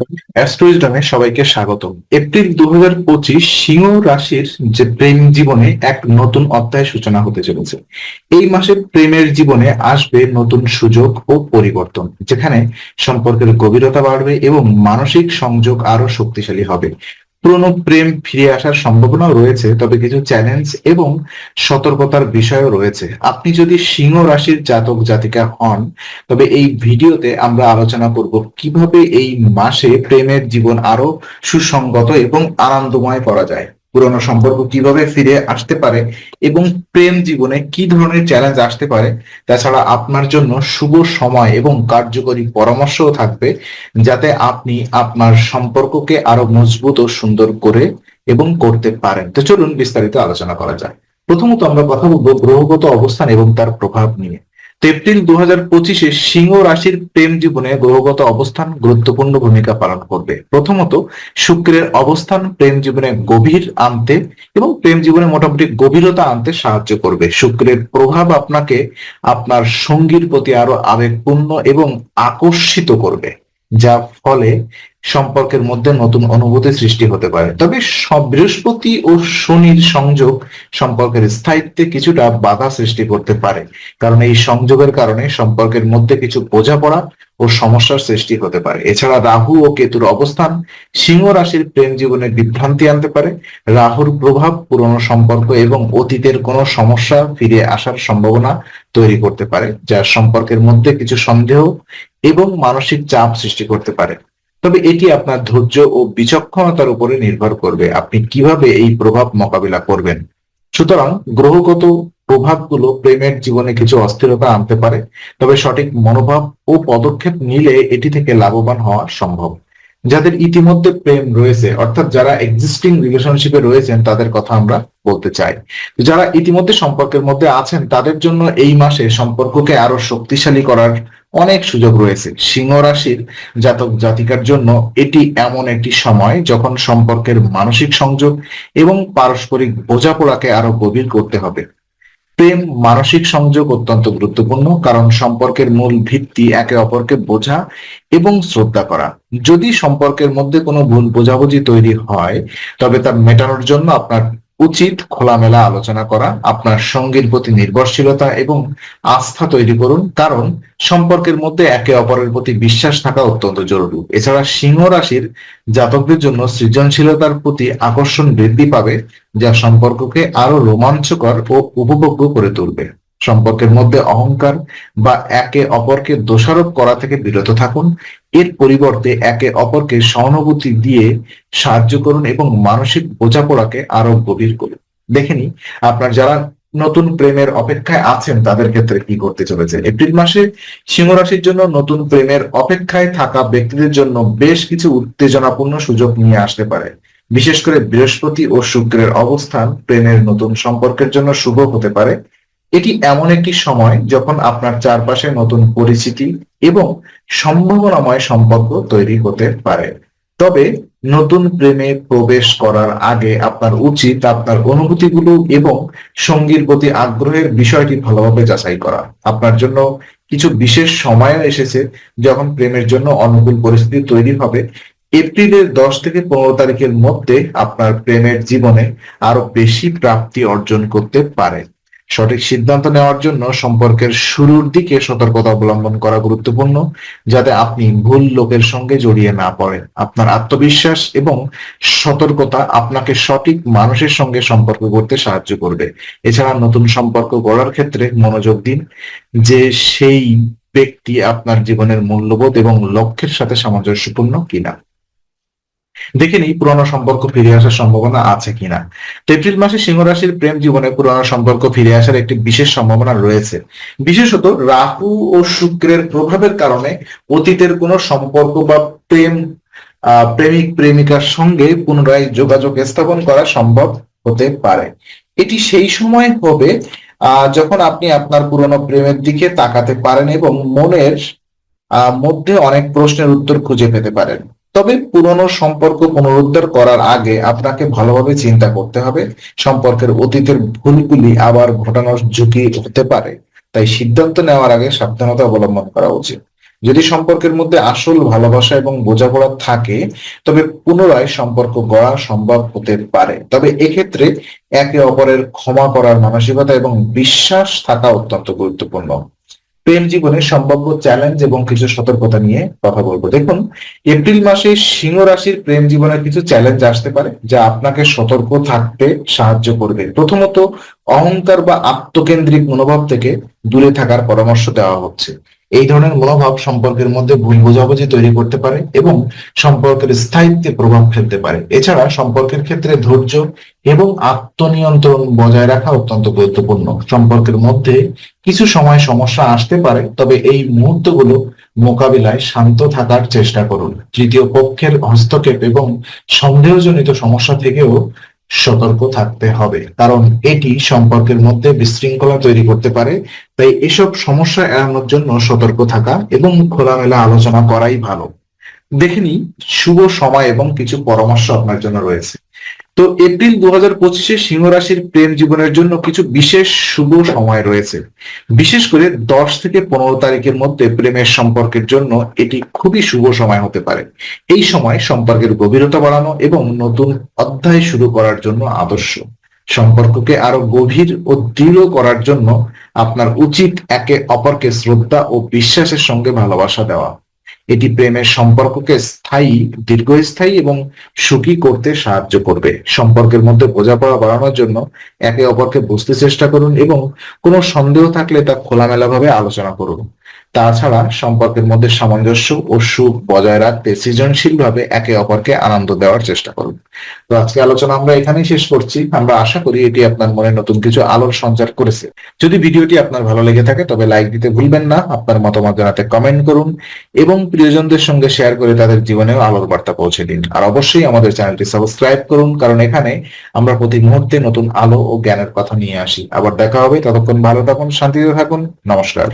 নমস্কার অ্যাস্ট্রোইজডমে সবাইকে স্বাগতম। এপ্রিল দু হাজার পঁচিশ সিংহ রাশির যে প্রেম জীবনে এক নতুন অধ্যায় সূচনা হতে চলেছে। এই মাসে প্রেমের জীবনে আসবে নতুন সুযোগ ও পরিবর্তন, যেখানে সম্পর্কের গভীরতা বাড়বে এবং মানসিক সংযোগ আরও শক্তিশালী হবে। পুরনো প্রেম ফিরে আসার সম্ভাবনাও রয়েছে, তবে কিছু চ্যালেঞ্জ এবং সতর্কতার বিষয়ও রয়েছে। আপনি যদি সিংহ রাশির জাতক জাতিকা হন, তবে এই ভিডিওতে আমরা আলোচনা করব কীভাবে এই মাসে প্রেমের জীবন আরও সুসংগত এবং আনন্দময় করা যায়। পুরনো সম্পর্ক কীভাবে ফিরে আসতে পারে এবং প্রেম জীবনে কি ধরনের চ্যালেঞ্জ আসতে পারে, তাছাড়া আপনার জন্য শুভ সময় এবং কার্যকরী পরামর্শও থাকবে যাতে আপনি আপনার সম্পর্ককে আরও মজবুত ও সুন্দর করে এবং করতে পারেন। তো চলুন বিস্তারিত আলোচনা করা যায় প্রথমত আমরা কথা বলব গ্রহগত অবস্থান এবং তার প্রভাব নিয়ে। এপ্রিল দু হাজার পঁচিশে সিংহ রাশির প্রেম জীবনে গ্রহগত অবস্থান গুরুত্বপূর্ণ ভূমিকা পালন করবে। প্রথমত, শুক্রের অবস্থান প্রেম জীবনে গভীর আনতে এবং প্রেম জীবনে মোটামুটি গভীরতা আনতে সাহায্য করবে। শুক্রের প্রভাব আপনাকে আপনার সঙ্গীর প্রতি আরও আবেগপূর্ণ এবং আকর্ষিত করবে যা ফলে সম্পর্কের মধ্যে নতুন অনুভূতি সৃষ্টি হতে পারে। তবে বৃহস্পতি ও শনির সংযোগ সম্পর্কের স্থায়িত্বে কিছুটা বাধা সৃষ্টি করতে পারে। কারণ এই সংযোগের কারণে সম্পর্কের মধ্যে কিছু বোঝাপড়া ও সমস্যার সৃষ্টি হতে পারে। এছাড়া রাহু ও কেতুর অবস্থান সিংহ রাশির প্রেম জীবনে বিভ্রান্তি আনতে পারে। রাহুর প্রভাব পুরনো সম্পর্ক এবং অতীতের কোনো সমস্যা ফিরে আসার সম্ভাবনা তৈরি করতে পারে, যা সম্পর্কের মধ্যে কিছু সন্দেহ এবং মানসিক চাপ সৃষ্টি করতে পারে। তবে এটি আপনার ধৈর্য ও বিচক্ষণতার উপরে নির্ভর করবে। আপনি কীভাবে এই প্রভাব মোকাবিলা করবেন? সুতরাং গ্রহগত প্রভাবগুলো প্রেমের জীবনে কিছু অস্থিরতা আনতে পারে, তবে সঠিক মনোভাব ও পদক্ষেপ নিলে এটি থেকে লাভবান হওয়া সম্ভব। যাদের ইতিমধ্যে প্রেম রয়েছে, অর্থাৎ যারা এক্সিস্টিং রিলেশনশিপে রয়েছেন, তাদের কথা আমরা বলতে চাই। যারা ইতিমধ্যে সম্পর্কের মধ্যে আছেন, তাদের জন্য এই মাসে সম্পর্ককে আরও শক্তিশালী করার অনেক সুযোগ রয়েছে। সিংহ রাশির জাতক জাতিকার জন্য এটি এমন একটি সময় যখন সম্পর্কের মানসিক সংযোগ এবং পারস্পরিক বোঝাপড়াকে আরও গভীর করতে হবে। প্রেম, মানসিক সংযোগ অত্যন্ত গুরুত্বপূর্ণ কারণ সম্পর্কের মূল ভিত্তি একে অপরকে বোঝা এবং শ্রদ্ধা করা। যদি সম্পর্কের মধ্যে কোনো ভুল বোঝাবুঝি তৈরি হয়, তবে তা মেটানোর জন্য আপনার উচিত খোলামেলা আলোচনা করা, আপনার সঙ্গীর প্রতি নির্ভরশীলতা এবং আস্থা তৈরি করুন, কারণ সম্পর্কের মধ্যে একে অপরের প্রতি বিশ্বাস থাকা অত্যন্ত জরুরি। এছাড়া সিংহ রাশির জাতকদের জন্য সৃজনশীলতার প্রতি আকর্ষণ বৃদ্ধি পাবে, যা সম্পর্ককে আরও রোমাঞ্চকর ও উপভোগ্য করে তুলবে। সম্পর্কের মধ্যে অহংকার বা একে অপরকে দোষারোপ করা থেকে বিরত থাকুন। এর পরিবর্তে একে অপরকে সহানুভূতি দিয়ে সাহায্য করুন এবং মানসিক বোঝাপড়াকে আরও গভীর করুন। দেখেনি আপনার যারা নতুন প্রেমের অপেক্ষায় আছেন, তাদের ক্ষেত্রে কি করতে চলেছে? এপ্রিল মাসে সিংহ রাশির জন্য নতুন প্রেমের অপেক্ষায় থাকা ব্যক্তিদের জন্য বেশ কিছু উত্তেজনাপূর্ণ সুযোগ নিয়ে আসতে পারে। বিশেষ করে বৃহস্পতি ও শুক্রের অবস্থান প্রেমের নতুন সম্পর্কের জন্য শুভ হতে পারে। এটি এমন একটি সময় যখন আপনার চারপাশে নতুন পরিচিতি এবং সম্ভাবনাময় সম্পর্ক তৈরি হতে পারে। তবে নতুন প্রেমে প্রবেশ করার আগে আপনার উচিত আপনার অনুভূতিগুলো এবং সঙ্গীর প্রতি আগ্রহের বিষয়টি ভালোভাবে যাচাই করা। আপনার জন্য কিছু বিশেষ সময় এসেছে যখন প্রেমের জন্য অনুকূল পরিস্থিতি তৈরি হবে। এপ্রিলের দশ থেকে পনেরো তারিখের মধ্যে আপনার প্রেমের জীবনে আরও বেশি প্রাপ্তি অর্জন করতে পারে। সঠিক সিদ্ধান্ত নেওয়ার জন্য সম্পর্কের শুরুর দিকে সতর্কতা অবলম্বন করা গুরুত্বপূর্ণ, যাতে আপনি ভুল লোকের সঙ্গে জড়িয়ে না পড়েন। আপনার আত্মবিশ্বাস এবং সতর্কতা আপনাকে সঠিক মানুষের সঙ্গে সম্পর্ক করতে সাহায্য করবে। এছাড়া নতুন সম্পর্ক গড়ার ক্ষেত্রে মনোযোগ দিন, যে সেই ব্যক্তি আপনার জীবনের মূল্যবোধ এবং লক্ষ্যের সাথে সামঞ্জস্যপূর্ণ কিনা। দেখে নিই পুরনো সম্পর্ক ফিরে আসার সম্ভাবনা আছে কিনা। এপ্রিল মাসে সিংহ রাশির প্রেম জীবনে পুরনো সম্পর্ক ফিরে আসার একটি বিশেষ সম্ভাবনা রয়েছে। বিশেষত রাহু ও শুক্রের প্রভাবের কারণে অতীতের কোনো সম্পর্ক বা প্রেম প্রেমিক, প্রেমিকার সঙ্গে পুনরায় যোগাযোগ স্থাপন করা সম্ভব হতে পারে। এটি সেই সময় হবে যখন আপনি আপনার পুরনো প্রেমের দিকে তাকাতে পারেন এবং মনের মধ্যে অনেক প্রশ্নের উত্তর খুঁজে পেতে পারেন। তবে পুরনো সম্পর্ক পুনরুদ্ধার করার আগে আপনাকে ভালোভাবে চিন্তা করতে হবে। সম্পর্কের অতীতের ভুলগুলি আবার ঘটানোর ঝুঁকি হতে পারে। তাই সিদ্ধান্ত নেওয়ার আগে সাবধানতা অবলম্বন করা উচিত। যদি সম্পর্কের মধ্যে আসল ভালোবাসা এবং বোঝাপড়া থাকে, তবে পুনরায় সম্পর্ক গড়া সম্ভব হতে পারে। তবে এক্ষেত্রে একে অপরের ক্ষমা করার মানসিকতা এবং বিশ্বাস থাকা অত্যন্ত গুরুত্বপূর্ণ। প্রেম জীবনে সম্ভাব্য চ্যালেঞ্জ এবং কিছু সতর্কতা নিয়ে কথা বলব। দেখুন, এপ্রিল মাসে সিংহ রাশির প্রেম জীবনে কিছু চ্যালেঞ্জ আসতে পারে যা আপনাকে সতর্ক থাকতে সাহায্য করবে। প্রথমত, অহংকার বা আত্মকেন্দ্রিক মনোভাব থেকে দূরে থাকার পরামর্শ দেওয়া হচ্ছে। এই ধরনের মনোভাব সম্পর্কের মধ্যে ভুল বোঝাবুঝি তৈরি করতে পারে এবং সম্পর্কের স্থায়িত্বে প্রভাব ফেলতে পারে। এছাড়া সম্পর্কের ক্ষেত্রে ধৈর্য এবং আত্মনিয়ন্ত্রণ বজায় রাখা অত্যন্ত গুরুত্বপূর্ণ। সম্পর্কের মধ্যে কিছু সময় সমস্যা আসতে পারে, তবে এই মুহূর্তগুলো মোকাবিলায় শান্ত থাকার চেষ্টা করুন। তৃতীয় পক্ষের হস্তক্ষেপ এবং সন্দেহজনিত সমস্যা থেকেও সতর্ক থাকতে হবে। কারণ এটি সম্পর্কের মধ্যে বিশৃঙ্খলা তৈরি করতে পারে। তাই এসব সমস্যা এড়ানোর জন্য সতর্ক থাকা এবং খোলামেলা আলোচনা করাই ভালো। দেখে শুভ সময় এবং কিছু পরামর্শ আপনার জন্য রয়েছে। তো এপ্রিল দু হাজার পঁচিশে সিংহ রাশির প্রেম জীবনের জন্য কিছু বিশেষ শুভ সময় রয়েছে। বিশেষ করে দশ থেকে পনেরো তারিখের মধ্যে প্রেমের সম্পর্কের জন্য এটি খুবই শুভ সময় হতে পারে। এই সময় সম্পর্কের গভীরতা বাড়ানো এবং নতুন অধ্যায় শুরু করার জন্য আদর্শ। সম্পর্ককে আরও গভীর ও দৃঢ় করার জন্য আপনার উচিত একে অপরকে শ্রদ্ধা ও বিশ্বাসের সঙ্গে ভালোবাসা দেওয়া। এটি প্রেমের সম্পর্ককে স্থায়ী, দীর্ঘস্থায়ী এবং সুখী করতে সাহায্য করবে। সম্পর্কের মধ্যে বোঝাপড়া বাড়ানোর জন্য একে অপরকে বুঝতে চেষ্টা করুন এবং কোনো সন্দেহ থাকলে তা খোলামেলাভাবে আলোচনা করুন। তাছাড়া সম্পর্কের মধ্যে সামঞ্জস্য ও সুখ বজায় রাখতে সৃজনশীলভাবে একে অপরকে আনন্দ দেওয়ার চেষ্টা করুন। তো আজকে আলোচনা আমরা এখানেই শেষ করছি। আমরা আশা করি এটি আপনার মনে নতুন কিছু আলোর সঞ্চার করেছে। যদি ভিডিওটি আপনার ভালো লেগে থাকে, তবে লাইক দিতে ভুলবেন না, আপনার মতামত জানাতে কমেন্ট করুন এবং প্রিয়জনদের সঙ্গে শেয়ার করে তাদের জীবনেও আলোর বার্তা পৌঁছে দিন। আর অবশ্যই আমাদের চ্যানেলটি সাবস্ক্রাইব করুন, কারণ এখানে আমরা প্রতি মুহূর্তে নতুন আলো ও জ্ঞানের কথা নিয়ে আসি। আবার দেখা হবে, ততক্ষণ ভালো থাকুন, শান্তিতে থাকুন, নমস্কার।